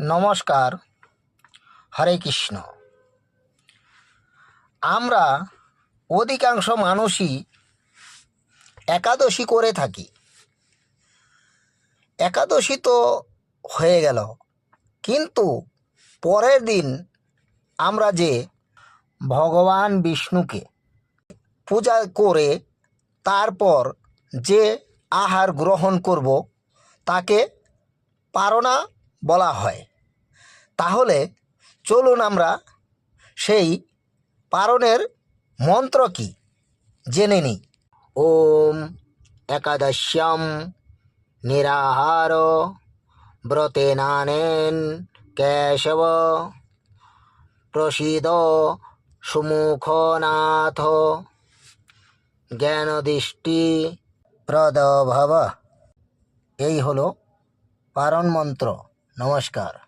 নমস্কার। হরে কৃষ্ণ। আমরা অধিকাংশ মানুষই একাদশী করে থাকি। একাদশী তো হয়ে গেল। কিন্তু পরের দিন আমরা যে ভগবান বিষ্ণুকে পূজা করে তারপর যে আহার গ্রহণ করব, তাকে পারনা বলা হয়। তাহলে চলুন আমরা সেই পারণের মন্ত্র কি? জেনে নিই। ওম একাদশ্যাম নিরাহার ব্রতেনানেন কেশব প্রসিদ সুমুখনাথ জ্ঞানদৃষ্টি প্রদভব। এই হলো পারণ মন্ত্র। নমস্কার